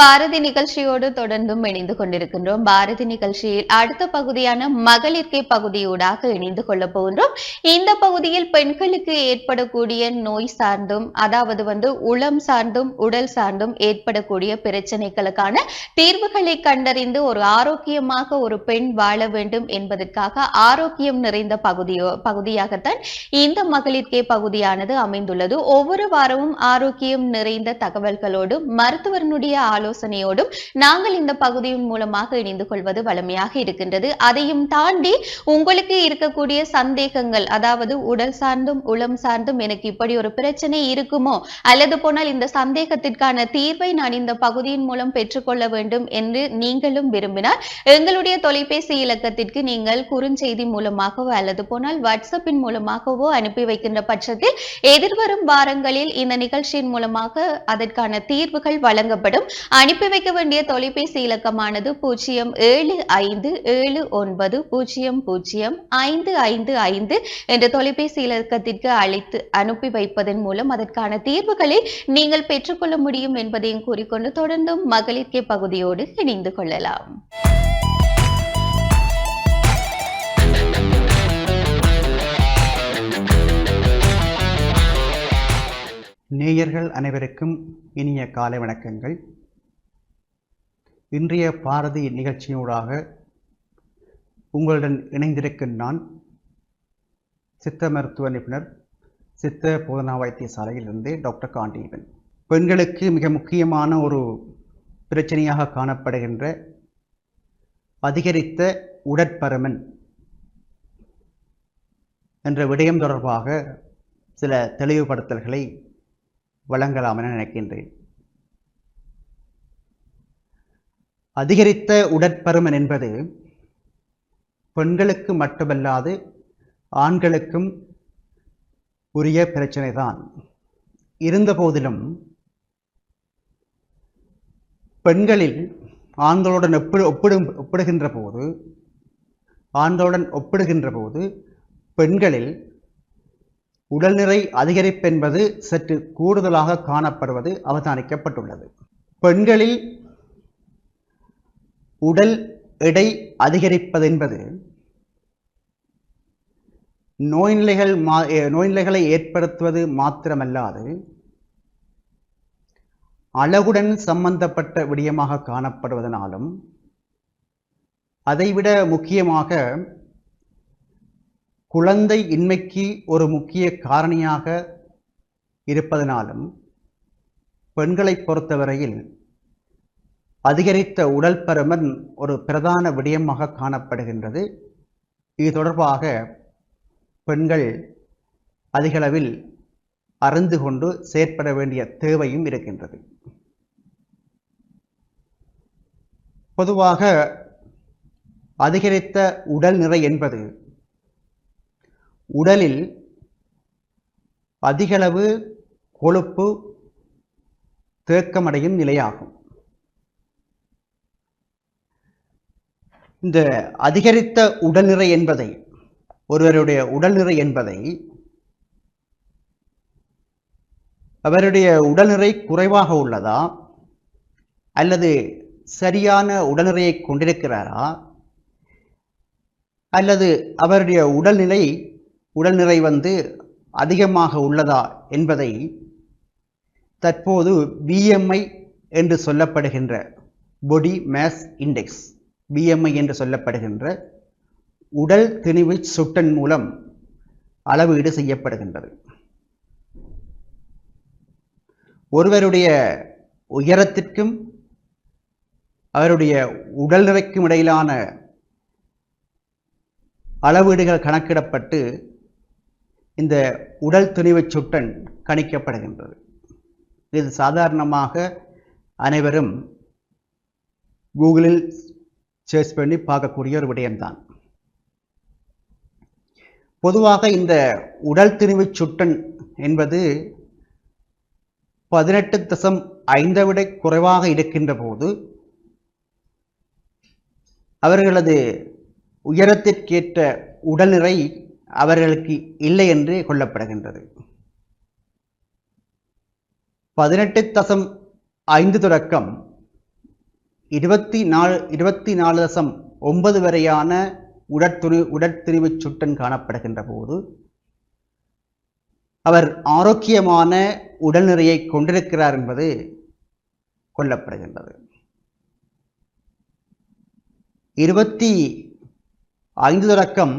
பாரதி நிகழ்ச்சியோடு தொடர்ந்தும் இணைந்து கொண்டிருக்கின்றோம். பாரதி நிகழ்ச்சியில் அடுத்த பகுதியான மகளிர்கை பகுதியூடாக இணைந்து கொள்ள போகின்றோம். இந்த பகுதியில் பெண்களுக்கு ஏற்படக்கூடிய நோய் சார்ந்தும் அதாவது வந்து உளம் சார்ந்தும் உடல் சார்ந்தும் ஏற்படக்கூடிய பிரச்சனைகளுக்கான தீர்வுகளை கண்டறிந்து ஒரு ஆரோக்கியமாக ஒரு பெண் வாழ வேண்டும் என்பதற்காக ஆரோக்கியம் நிறைந்த பகுதியோ பகுதியாகத்தான் இந்த மகளிர்கே பகுதியானது அமைந்துள்ளது. ஒவ்வொரு வாரமும் ஆரோக்கியம் நிறைந்த தகவல்களோடு மருத்துவரனுடைய ஆலோசனையோடும் நாங்கள் இந்த பகுதியின் மூலமாக இணைந்து கொள்வது வளமையாக இருக்கின்றது. அதையும் தாண்டி உங்களுக்கு இருக்கக்கூடிய சந்தேகங்கள் அதாவது உடல் சார்ந்தும் உளம் சார்ந்தும் எனக்கு இப்படி ஒரு பிரச்சனை இருக்குமோ அல்லது போனால் இந்த சந்தேகத்திற்கான தீர்வை நான் இந்த பகுதியின் மூலம் பெற்றுக்கொள்ள வேண்டும் என்று நீங்களும் விரும்பினால் எங்களுடைய தொலைபேசி இலக்கத்திற்கு நீங்கள் குறுஞ்செய்தி மூலமாகவோ அல்லது போனால் வாட்ஸ்அப்பின் மூலமாகவோ அனுப்பி வைக்கின்ற பட்சத்தில் எதிர்வரும் வாரங்களில் இந்த நிகழ்ச்சியின் மூலமாக அதற்கான தீர்வுகள் வழங்கப்படும். அனுப்பி வைக்க வேண்டிய தொலைபேசி இலக்கமானது பூஜ்ஜியம் ஏழு ஐந்து ஏழு ஒன்பது பூஜ்ஜியம் பூஜ்ஜியம் ஐந்து ஐந்து ஐந்து என்ற தொலைபேசி இலக்கத்திற்கு அழைத்து அனுப்பி வைப்பதன் மூலம் அதற்கான தீர்வுகளை நீங்கள் பெற்றுக்கொள்ள முடியும் என்பதையும் கூறிக்கொண்டு தொடர்ந்தும் மகளிர்கே பகுதியோடு இணைந்து கொள்ளலாம். நேயர்கள் அனைவருக்கும் இனிய காலை வணக்கங்கள். இன்றைய பாரதி நிகழ்ச்சியூடாக உங்களுடன் இணைந்திருக்கும் நான் சித்த மருத்துவ நிபுணர் சித்த போதனா வைத்தியசாலையிலிருந்து டாக்டர் காண்டீவன். பெண்களுக்கு மிக முக்கியமான ஒரு பிரச்சனையாக காணப்படுகின்ற அதிகரித்த உடற்பருமன் என்ற விடயம் தொடர்பாக சில தெளிவுபடுத்தல்களை வழங்கலாம் என நினைக்கின்றேன். அதிகரித்த உடற்பருமன் என்பது பெண்களுக்கு மட்டுமல்லாது ஆண்களுக்கும் உரிய பிரச்சனை தான் இருந்தபோதிலும் பெண்களில் ஆண்களுடன் ஒப்பிடு ஒப்பிடும் ஒப்பிடுகின்ற போது ஆண்களுடன் ஒப்பிடுகின்ற போது பெண்களில் உடல்நிறை அதிகரிப்பென்பது சற்று கூடுதலாக காணப்படுவது அவதானிக்கப்பட்டுள்ளது. பெண்களில் உடல் எடை அதிகரிப்பதென்பது நோய்நிலைகள் மா நோய்நிலைகளை ஏற்படுத்துவது மாத்திரமல்லாது அழகுடன் சம்பந்தப்பட்ட விடயமாக காணப்படுவதனாலும் அதைவிட முக்கியமாக குழந்தை இன்மைக்கு ஒரு முக்கிய காரணியாக இருப்பதனாலும் பெண்களை பொறுத்தவரையில் அதிகரித்த உடல் பருமன் ஒரு பிரதான விடயமாக காணப்படுகின்றது. இது தொடர்பாக பெண்கள் அதிகளவில் அறிந்து கொண்டு செயற்பட வேண்டிய தேவையும் இருக்கின்றது. பொதுவாக அதிகரித்த உடல் நிறை என்பது உடலில் அதிகளவு கொழுப்பு தேக்கமடையும் நிலையாகும். இந்த அதிகரித்த உடல்நிறை என்பதை ஒருவருடைய உடல்நிறை என்பதை அவருடைய உடல்நிறை குறைவாக உள்ளதா? அல்லது சரியான உடல்நிறையை கொண்டிருக்கிறாரா? அல்லது அவருடைய உடல்நிலை உடல்நிறை வந்து அதிகமாக உள்ளதா என்பதை தற்போது பிஎம்ஐ என்று சொல்லப்படுகின்ற பொடி மேஸ் இண்டெக்ஸ் பிஎம்ஐ என்று சொல்லப்படுகின்ற உடல் திணிவு சுட்டன் மூலம் அளவீடு செய்யப்படுகின்றது. ஒருவருடைய உயரத்திற்கும் அவருடைய உடல் நிறைக்கும் இடையிலான அளவீடுகள் கணக்கிடப்பட்டு இந்த உடல் துணிவு சுட்டன் கணிக்கப்படுகின்றது. இது சாதாரணமாக அனைவரும் கூகுளில் சர்ச் பண்ணி பார்க்கக்கூடிய ஒரு விடயம்தான். பொதுவாக இந்த உடல் திணிவு சுட்டன் என்பது பதினெட்டு தசம் ஐந்தை விட குறைவாக இருக்கின்ற போது அவர்களது உயரத்திற்கேற்ற உடல்நிறை அவர்களுக்கு இல்லை என்று கொள்ளப்படுகின்றது. பதினெட்டு தசம் ஐந்து தொடக்கம் இருபத்தி நாலு இருபத்தி நாலு தசம் ஒன்பது வரையான உடற்துணி உடற்திரிவு சுட்டன் காணப்படுகின்ற போது அவர் ஆரோக்கியமான உடல்நிறையை கொண்டிருக்கிறார் என்பது கொள்ளப்படுகின்றது. இருபத்தி ஐந்து தொடக்கம்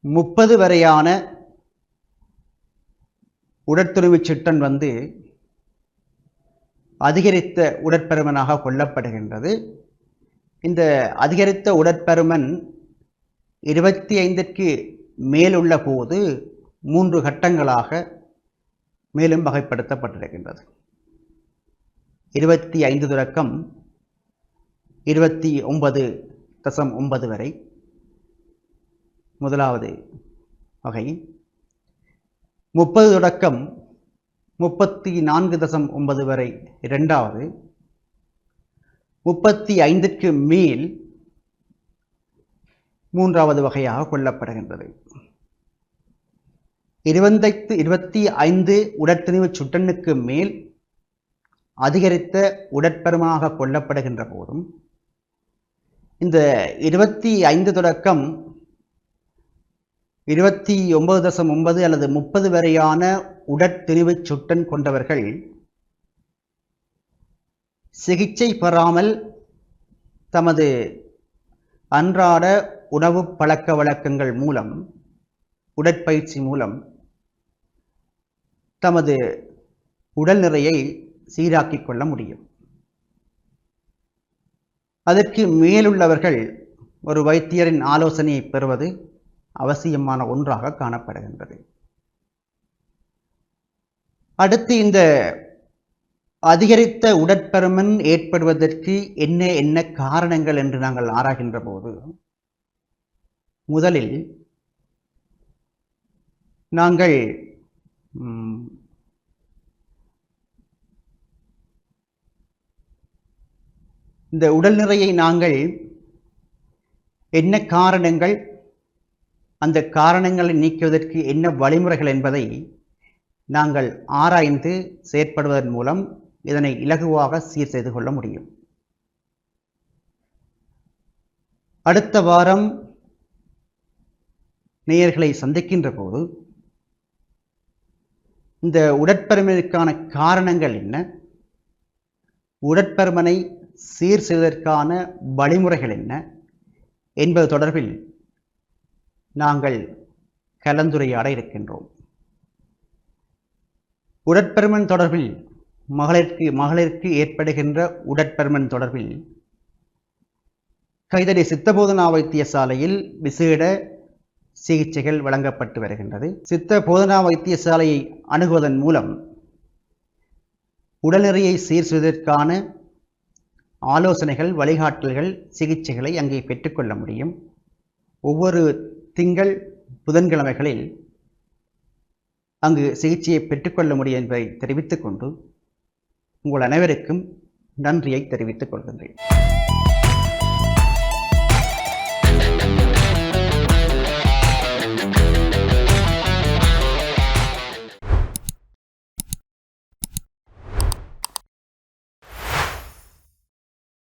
முப்பது வரையான உடற்துணிவு சிட்டன் வந்து அதிகரித்த உடற்பருமனாக கொள்ளப்படுகின்றது இந்த அதிகரித்த உடற்பருமன் இருபத்தி ஐந்திற்கு மேலுள்ள போது மூன்று கட்டங்களாக மேலும் வகைப்படுத்தப்பட்டிருக்கின்றது. இருபத்தி ஐந்து தொடக்கம் இருபத்தி ஒன்பது தசம் ஒன்பது வரை. முதலாவது வகை. முப்பது தொடக்கம் முப்பத்தி நான்கு தசம் ஒன்பது வரை இரண்டாவது முப்பத்தி ஐந்திற்கு மேல் மூன்றாவது வகையாக கொள்ளப்படுகின்றது. இருபத்தைந்து இருபத்தி ஐந்து உடற்திணிவு சுட்டனுக்கு மேல் அதிகரித்த உடற்பருமனாக கொள்ளப்படுகின்ற போதும் இந்த இருபத்தி ஐந்து தொடக்கம் இருபத்தி ஒன்பது தசம் ஒன்பது அல்லது முப்பது வரையான உடற்திரிவு சுட்டன் கொண்டவர்கள் சிகிச்சை பெறாமல் தமது அன்றாட உணவு பழக்க வழக்கங்கள் மூலம் உடற்பயிற்சி மூலம் தமது உடல் நிறையை சீராக்கிக் கொள்ள முடியும். அதற்கு மேலுள்ளவர்கள் ஒரு வைத்தியரின் ஆலோசனையை பெறுவது அவசியமான ஒன்றாக காணப்படுகின்றது. அடுத்து இந்த அதிகரித்த உடற்பருமன் ஏற்படுவதற்கு என்ன என்ன காரணங்கள் என்று நாங்கள் ஆராய்கின்ற போது முதலில் நாங்கள் இந்த உடல் நிறையை நாங்கள் என்ன காரணங்கள் அந்த காரணங்களை நீக்குவதற்கு என்ன வழிமுறைகள் என்பதை நாங்கள் ஆராய்ந்து செயற்படுவதன் மூலம் இதனை இலகுவாக சீர் செய்து கொள்ள முடியும். அடுத்த வாரம் நேயர்களை சந்திக்கின்ற போது இந்த உடற்பருமனுக்கான காரணங்கள் என்ன? உடற்பருமனை சீர் செய்வதற்கான வழிமுறைகள் என்ன? என்பது தொடர்பில் நாங்கள் கலந்துரையாட இருக்கின்றோம். உடற்பெருமன் தொடர்பில் மகளிருக்கு மகளிருக்கு ஏற்படுகின்ற உடற்பெருமன் தொடர்பில் கைதடி சித்தபோதனா வைத்தியசாலையில் விசேட சிகிச்சைகள் வழங்கப்பட்டு வருகின்றது. சித்த போதனா வைத்தியசாலையை அணுகுவதன் மூலம் உடல்நிறையை சீர் செய்வதற்கான ஆலோசனைகள் வழிகாட்டல்கள் சிகிச்சைகளை அங்கே பெற்றுக்கொள்ள முடியும். ஒவ்வொரு திங்கள் புதன்கிழமைகளில் அங்கு சிகிச்சையை பெற்றுக்கொள்ள முடியும் என்பதை தெரிவித்துக் கொண்டு உங்கள் அனைவருக்கும் நன்றியை தெரிவித்துக் கொள்கின்றேன்.